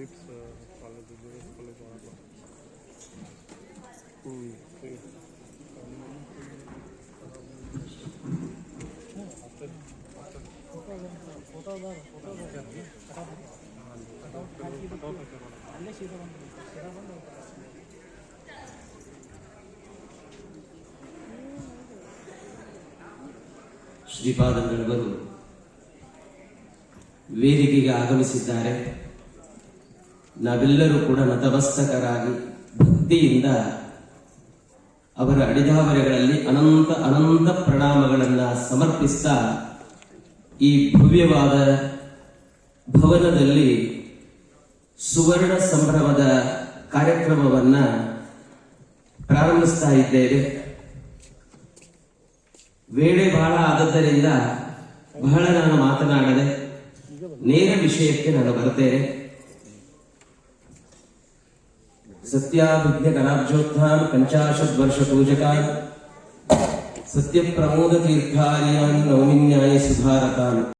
Seats college college ಹ್ಞೂ ಶ್ರೀಪಾದಂಗಳವರು ವೇದಿಕೆಗೆ ಆಗಮಿಸಿದ್ದಾರೆ. ನಾವೆಲ್ಲರೂ ಕೂಡ ನತಮಸ್ತಕರಾಗಿ ಭಕ್ತಿಯಿಂದ ಅವರ ಅಡಿದಾವರೆಗಳಲ್ಲಿ ಅನಂತ ಅನಂತ ಪ್ರಣಾಮಗಳನ್ನು ಸಮರ್ಪಿಸ್ತಾ ಈ ಭವ್ಯವಾದ ಭವನದಲ್ಲಿ ಸುವರ್ಣ ಸಂಭ್ರಮದ ಕಾರ್ಯಕ್ರಮವನ್ನ ಪ್ರಾರಂಭಿಸ್ತಾ ಇದ್ದೇವೆ. ವೇಳೆ ಬಹಳ ಆದದ್ದರಿಂದ ಬಹಳ ನಾನು ಮಾತನಾಡದೆ ನೇರ ವಿಷಯಕ್ಕೆ ನಾನು ಬರ್ತೇನೆ सत्याभिज्ञकलाब्जोत्थान् पञ्चाशद्वर्षपूजकान् सत्यप्रमोदतीर्थार्यान् नौमिन्याय सुधारतान्